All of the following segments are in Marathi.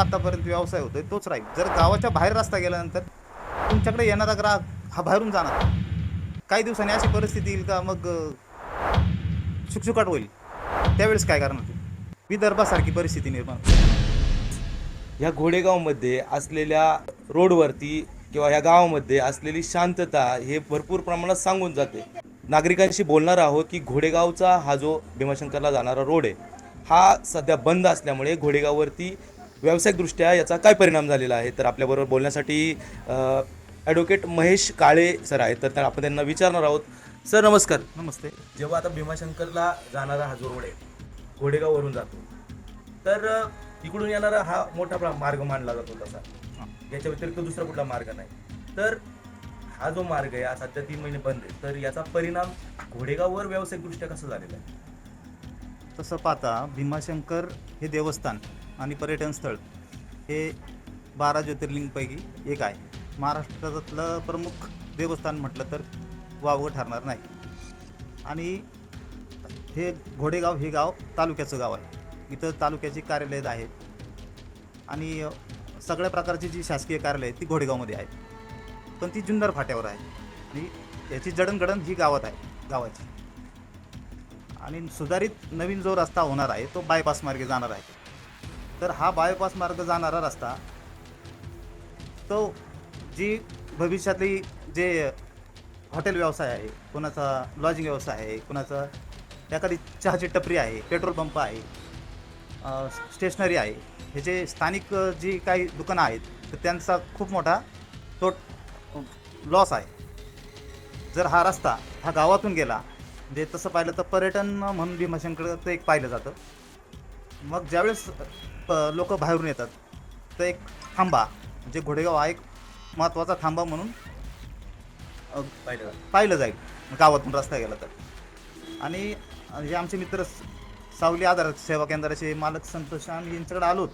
आतापर्यंत व्यवसाय होतोय तोच राहील. जर गावाच्या बाहेर रस्ता गेल्यानंतर तुमच्याकडे येणारा ग्राहक हा बाहेरून जाणार. काही दिवसांनी अशी परिस्थिती येईल का? मग शुकशुकाट होईल. त्यावेळेस काय करणार विदर्भासारखी परिस्थिती निर्माण ह्या घोडेगावमध्ये असलेल्या रोडवरती किंवा ह्या गावामध्ये असलेली शांतता हे भरपूर प्रमाणात सांगून जाते. नागरिकांशी बोलणार आहोत की घोडेगावचा हा जो भीमाशंकरला जाणारा रोड आहे हा सध्या बंद असल्यामुळे घोडेगाववरती व्यावसायिकदृष्ट्या याचा काय परिणाम झालेला आहे? तर आपल्याबरोबर बोलण्यासाठी ॲडव्होकेट महेश काळे सर आहेत. तर आपण त्यांना विचारणार आहोत. सर नमस्कार. नमस्ते. जेव्हा आता भीमाशंकरला जाणारा हा जो रोड आहे घोडेगाववरून जातो तर अ, इकडून येणारा हा मोठा प्रा- मार्ग मानला जातो तसा. याच्या व्यतिरिक्त दुसरा कुठला मार्ग नाही. तर हा जो मार्ग आहे हा सध्या तीन महिने बंद आहे. तर याचा परिणाम घोडेगाववर व्यावसायिकदृष्ट्या कसा झालेला आहे? तसं पाहता भीमाशंकर हे देवस्थान आणि पर्यटन स्थळ हे बारा ज्योतिर्लिंगपैकी एक आहे. महाराष्ट्रातलं प्रमुख देवस्थान म्हटलं तर वावगं ठरणार नाही. आणि हे घोडेगाव हे गाव तालुक्याचं गाव आहे. इथं तालुक्याची कार्यालयं आहेत. आणि सगळ्या प्रकारची जी शासकीय कार्यालय आहेत ती घोडेगावमध्ये आहेत. पण ती जुन्नर फाट्यावर आहे. आणि याची जडणघडण ही गावात आहे गावाची. आणि सुधारित नवीन जो रस्ता होणार आहे तो बायपास मार्गे जाणार आहे. तर हा बायपास मार्ग जाणारा रस्ता तो जी भविष्यातली जे हॉटेल व्यवसाय आहे कोणाचा लॉजिंग व्यवसाय आहे कोणाचा एखादी चहाची टपरी आहे पेट्रोल पंप आहे स्टेशनरी आहे हे जे स्थानिक जी काही दुकानं आहेत तर त्यांचा खूप मोठा तो लॉस आहे. जर हा रस्ता हा गावातून गेला म्हणजे तसं पाहिलं तर पर्यटन म्हणून भीमाशंकरचं एक पाहिलं जातं. मग ज्यावेळेस लोक बाहेरून येतात तर एक थांबा. म्हणजे घोडेगाव हा एक महत्त्वाचा थांबा म्हणून पाहिलं पाहिलं जाईल. गावातून रस्ता गेला तर. आणि जे आमचे मित्र सावली आधार सेवा केंद्राचे मालक संतोष आम्ही यांच्याकडे आलो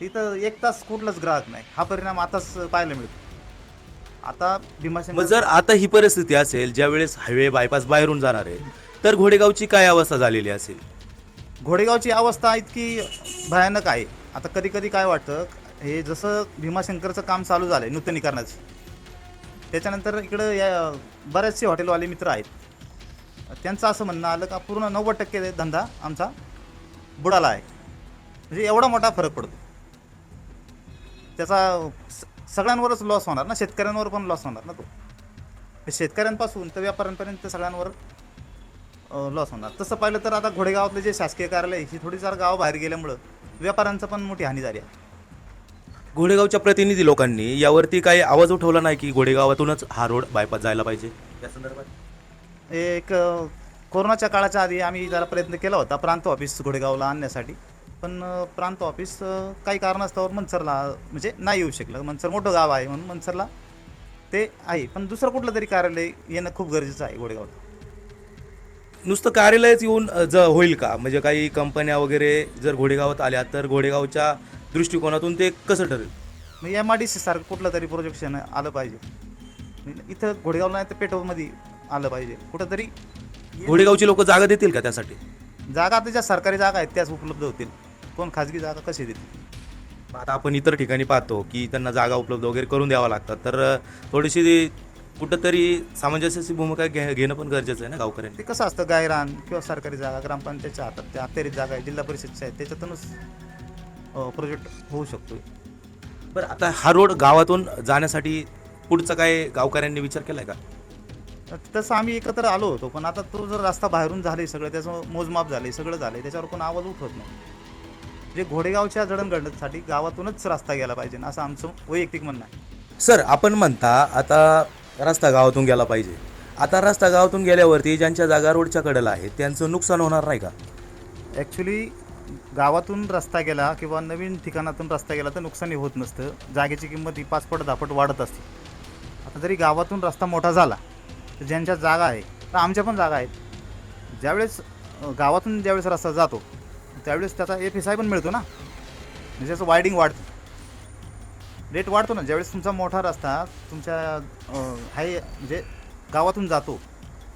तिथं एक तास कुठलाच ग्राहक नाही. हा परिणाम आताच पाहायला मिळतो. आता मग भीमाशंकर जर आता ही परिस्थिती असेल ज्यावेळेस हायवे बायपास बाहेरून जाणार आहे तर घोडेगावची काय अवस्था झालेली असेल? घोडेगावची अवस्था इतकी भयानक आहे. आता कधी कधी काय वाटतं हे जसं भीमाशंकरचं काम चालू झालं आहे नूतनीकरणाचं त्याच्यानंतर इकडं या बरेचसे हॉटेलवाले मित्र आहेत. त्यांचं असं म्हणणं आलं का पूर्ण नव्वद टक्के धंदा आमचा बुडाला आहे. म्हणजे एवढा मोठा फरक पडतो. त्याचा स- सगळ्यांवरच लॉस होणार ना शेतकऱ्यांवर पण लॉस होणार ना तो. शेतकऱ्यांपासून तर व्यापाऱ्यांपर्यंत सगळ्यांवर लॉस होणार. तसं पाहिलं तर आता घोडेगावातले जे शासकीय कार्यालय ही थोडी जरा गाव बाहेर गेल्यामुळं व्यापाऱ्यांचं पण मोठी हानी झाली आहे. घोडेगावच्या प्रतिनिधी लोकांनी यावरती काही आवाज उठवला नाही की घोडेगावातूनच हा रोड बायपास जायला पाहिजे? या संदर्भात. एक कोरोनाच्या काळाच्या आधी आम्ही जरा प्रयत्न केला होता प्रांत ऑफिस घोडेगावला आणण्यासाठी. पण प्रांत ऑफिस काही कारणास्तव मनसरला म्हणजे नाही येऊ शकलं. मनसर मोठं गाव आहे म्हणून मनसरला ते आहे. पण दुसरं कुठलं तरी कार्यालय येणं खूप गरजेचं आहे घोडेगावात नुसतं कार्यालयच येऊन ज होईल का? म्हणजे काही कंपन्या वगैरे जर घोडेगावात आल्या तर घोडेगावच्या दृष्टिकोनातून ते कसं ठरेल? मग एम आय डी सी सारखं कुठलं तरी प्रोजेक्शन आलं पाहिजे. इथं घोडेगावला नाही तर पेटोमध्ये आलं पाहिजे. कुठंतरी घोडेगावची लोक जागा देतील का त्यासाठी? जागा आता ज्या सरकारी जागा आहेत त्याच उपलब्ध होतील. कोण खाजगी जागा कशी देतील? आता आपण इतर ठिकाणी पाहतो की त्यांना जागा उपलब्ध वगैरे करून द्यावा लागतात तर थोडीशी कुठंतरी सामंजस्याची भूमिका घे घेणं पण गरजेचं आहे ना गावकऱ्यांनी. ते कसं असतं गायरान किंवा सरकारी जागा ग्रामपंचायतच्या हातात त्या अखत्यारीत जागा आहे जिल्हा परिषदच्या आहेत त्याच्यातूनच प्रोजेक्ट होऊ शकतो बरं आता हा रोड गावातून जाण्यासाठी पुढचा काय गावकऱ्यांनी विचार केलाय का? तसं आम्ही एकत्र आलो होतो पण आता तो जर रस्ता बाहेरून झाले सगळं त्याचं मोजमाप झाले सगळं झाले त्याच्यावर कोण आवाज उठवत नाही. जे घोडेगावच्या जडणघडणीसाठी गावातूनच रस्ता गेला पाहिजे असं आमचं वैयक्तिक म्हणणं आहे. सर आपण म्हणता आता रस्ता गावातून गेला पाहिजे. आता रस्ता गावातून गेल्यावरती ज्यांच्या जागा रोडच्या कडेला आहे त्यांचं नुकसान होणार नाही का? ॲक्च्युली गावातून रस्ता गेला किंवा नवीन ठिकाणातून रस्ता गेला तर नुकसानी होत नसतं. जागेची किंमत ही पाचपट दहापट वाढत असते. आता जरी गावातून रस्ता मोठा झाला तर ज्यांच्या जागा आहे तर आमच्या पण जागा आहेत. ज्यावेळेस गावातून ज्यावेळेस रस्ता जातो त्यावेळेस त्याचा एफ एस आय पण मिळतो ना. म्हणजे त्याचं वायडिंग वाढतं. रेट वाढतो ना. ज्यावेळेस तुमचा मोठा रस्ता तुमच्या हाय म्हणजे गावातून जातो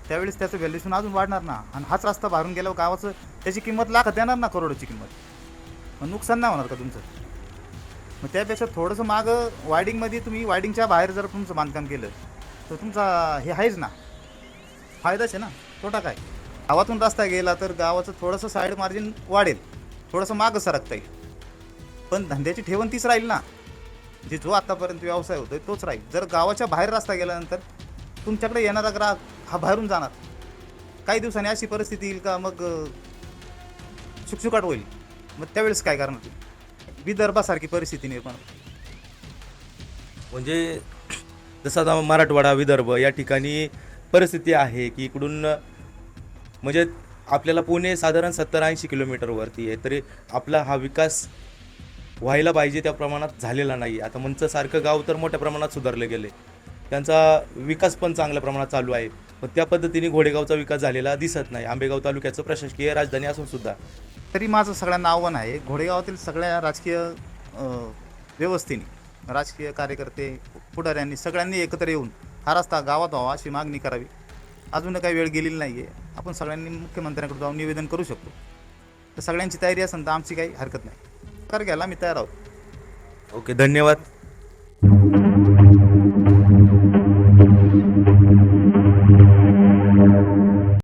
त्यावेळेस त्याचं व्हॅल्युशन अजून वाढणार ना. आणि हाच रस्ता बाहेरून गेल्यावर गावाचं त्याची किंमत लाखात येणार ना करोडची किंमत. मग नुकसान नाही होणार का तुमचं? मग त्यापेक्षा थोडंसं मागं वायडिंगमध्ये तुम्ही वायडिंगच्या बाहेर जर तुमचं बांधकाम केलं तर तुमचा हे आहेच ना. फायदाच आहे ना. तोटा काय? गावातून रस्ता गेला तर गावाचं थोडंसं साईड मार्जिन वाढेल. थोडंसं मागं सरकता येईल पण धंद्याची ठेवण तीच राहील ना. जे जो आतापर्यंत व्यवसाय होतोय तोच राहील. जर गावाच्या बाहेर रस्ता गेल्यानंतर तुमच्याकडे येणारा ग्राहक हा बाहेरून जाणार. काही दिवसांनी अशी परिस्थिती येईल का? मग सुकसुकाट होईल. मग त्यावेळेस काय करणार तुम्ही? विदर्भासारखी परिस्थिती निर्माण म्हणजे जसं आता मराठवाडा विदर्भ या ठिकाणी परिस्थिती आहे की इकडून म्हणजे आपल्याला पुणे साधारण सत्तर ऐंशी किलोमीटरवरती आहे तरी आपला हा विकास व्हायला पाहिजे त्या प्रमाणात झालेला नाही. आता मंचसारखं गाव तर मोठ्या प्रमाणात सुधारले गेले. त्यांचा विकास पण चांगल्या प्रमाणात चालू आहे. पण त्या पद्धतीने घोडेगावचा विकास झालेला दिसत नाही. आंबेगाव तालुक्याचं प्रशासकीय राजधानी असून सुद्धा. तरी माझं सगळ्यांना आव्हान आहे घोडेगावातील सगळ्या राजकीय व्यवस्थेने राजकीय कार्यकर्ते पुढाऱ्यांनी सगळ्यांनी एकत्र येऊन हा रस्ता गावात व्हावा अशी मागणी करावी. अजून काही वेळ गेलेली नाही आहे आपण सगळ्यांनी मुख्यमंत्र्यांकडे जाऊन निवेदन करू शकतो. तर सगळ्यांची तयारी असेल तर आमची काही हरकत नाही. कर घ्यायला मी तयार आहोत. ओके धन्यवाद.